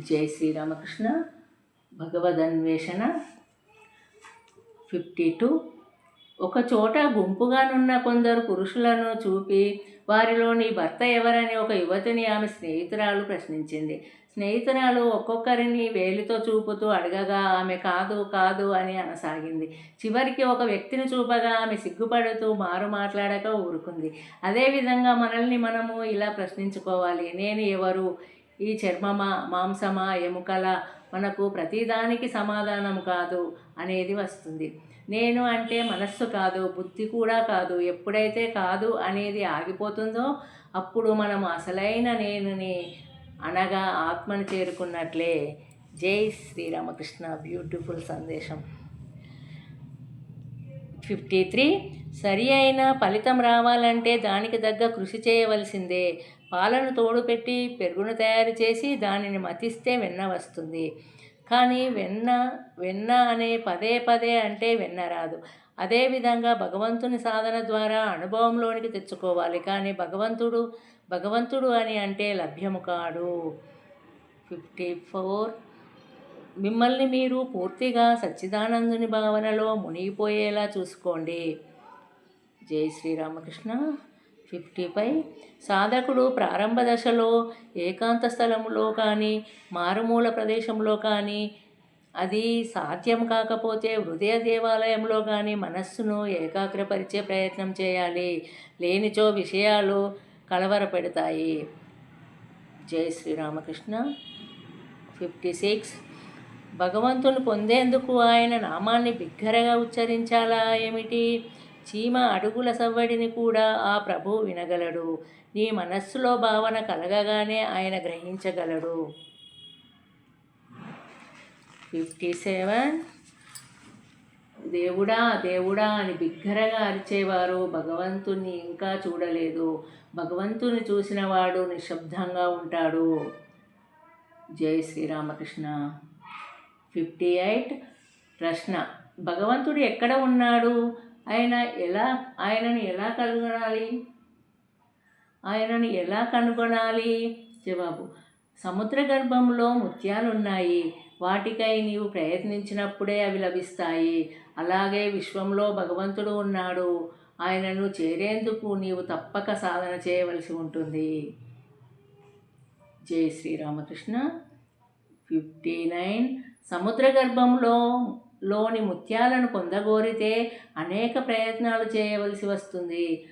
జై Sri Ramakrishna. భగవదన్వేషణ fifty two. ఒక చోట గుంపుగానున్న కొందరు పురుషులను చూపి వారిలో నీ భర్త ఎవరని ఒక యువతిని ఆమె స్నేహితురాలు ప్రశ్నించింది. స్నేహితురాలు ఒక్కొక్కరిని వేలితో చూపుతూ అడగగా ఆమె కాదు కాదు అని అనసాగింది. చివరికి ఒక వ్యక్తిని చూపగా ఆమె సిగ్గుపడుతూ మారు మాట్లాడక ఊరుకుంది. అదేవిధంగా మనల్ని మనము ఇలా ప్రశ్నించుకోవాలి. నేను ఎవరు? ఈ చర్మమా మాంసమా ఎముకల మనకు ప్రతిదానికి సమాధానం కాదు అనేది వస్తుంది. నేను అంటే మనస్సు కాదు బుద్ధి కూడా కాదు. ఎప్పుడైతే కాదు అనేది ఆగిపోతుందో అప్పుడు మనం అసలైన నేనుని అనగా ఆత్మను చేరుకున్నట్లే. జై శ్రీరామకృష్ణ. బ్యూటిఫుల్ సందేశం. Fifty three. సరి అయిన ఫలితం రావాలంటే దానికి తగ్గ కృషి చేయవలసిందే. పాలను తోడుపెట్టి పెరుగును తయారు చేసి దానిని మతిస్తే వెన్న వస్తుంది. కానీ వెన్న వెన్న అనే పదే పదే అంటే వెన్న రాదు. అదేవిధంగా భగవంతుని సాధన ద్వారా అనుభవంలోనికి తెచ్చుకోవాలి. కానీ భగవంతుడు భగవంతుడు అని అంటే లభ్యము కాడు. Fifty four. మిమ్మల్ని మీరు పూర్తిగా సచ్చిదానందుని భావనలో మునిగిపోయేలా చూసుకోండి. జై శ్రీరామకృష్ణ. ఫిఫ్టీ ఫైవ్ సాధకుడు ప్రారంభ దశలో ఏకాంత స్థలంలో కానీ మారుమూల ప్రదేశంలో కానీ అది సాధ్యం కాకపోతే హృదయ దేవాలయంలో కానీ మనస్సును ఏకాగ్రపరిచే ప్రయత్నం చేయాలి. లేనిచో విషయాలు కలవరపెడతాయి. జై శ్రీరామకృష్ణ. ఫిఫ్టీ సిక్స్ భగవంతుని పొందేందుకు ఆయన నామాన్ని బిగ్గరగా ఉచ్చరించాలా ఏమిటి? చీమ అడుగుల సవ్వడిని కూడా ఆ ప్రభు వినగలడు. నీ మనస్సులో భావన కలగగానే ఆయన గ్రహించగలడు. Fifty seven. దేవుడా దేవుడా అని బిగ్గరగా అరిచేవారు భగవంతుని ఇంకా చూడలేదు. భగవంతుని చూసినవాడు నిశ్శబ్దంగా ఉంటాడు. జై శ్రీరామకృష్ణ. ఫిఫ్టీ ఎయిట్ ప్రశ్న. భగవంతుడు ఎక్కడ ఉన్నాడు? ఆయన ఎలా ఆయనను ఎలా కనుగొనాలి? ఆయనను ఎలా కనుగొనాలి? జవాబు సముద్ర గర్భంలో ముత్యాలున్నాయి. వాటికై నీవు ప్రయత్నించినప్పుడే అవి లభిస్తాయి. అలాగే విశ్వంలో భగవంతుడు ఉన్నాడు. ఆయనను చేరేందుకు నీవు తప్పక సాధన చేయవలసి ఉంటుంది. జై శ్రీరామకృష్ణ ఫిఫ్టీ నైన్ సముద్ర గర్భంలో లోని ముత్యాలను పొందగోరితే అనేక ప్రయత్నాలు చేయవలసి వస్తుంది.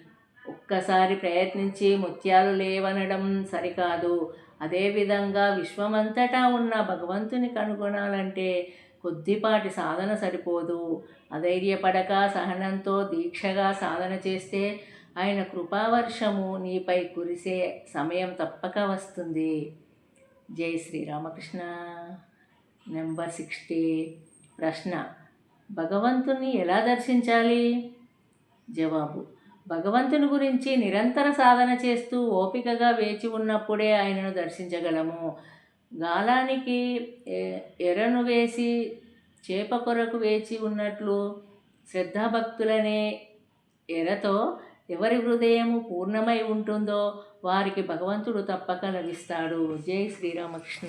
ఒక్కసారి ప్రయత్నించి ముత్యాలు లేవనడం సరికాదు. అదేవిధంగా విశ్వమంతటా ఉన్న భగవంతుని కనుగొనాలంటే కొద్దిపాటి సాధన సరిపోదు. అధైర్యపడక సహనంతో దీక్షగా సాధన చేస్తే ఆయన కృపావర్షము నీపై కురిసే సమయం తప్పక వస్తుంది. జై శ్రీరామకృష్ణ. నెంబర్ సిక్స్టీ ప్రశ్న. భగవంతుని ఎలా దర్శించాలి? జవాబు. భగవంతుని గురించి నిరంతర సాధన చేస్తూ ఓపికగా వేచి ఉన్నప్పుడే ఆయనను దర్శించగలము. గాలానికి ఎరను వేసి చేప కొరకు వేచి ఉన్నట్లు శ్రద్ధాభక్తులనే ఎరతో ఎవరి హృదయము పూర్ణమై ఉంటుందో వారికి భగవంతుడు తప్పక లభిస్తాడు. జై శ్రీరామకృష్ణ.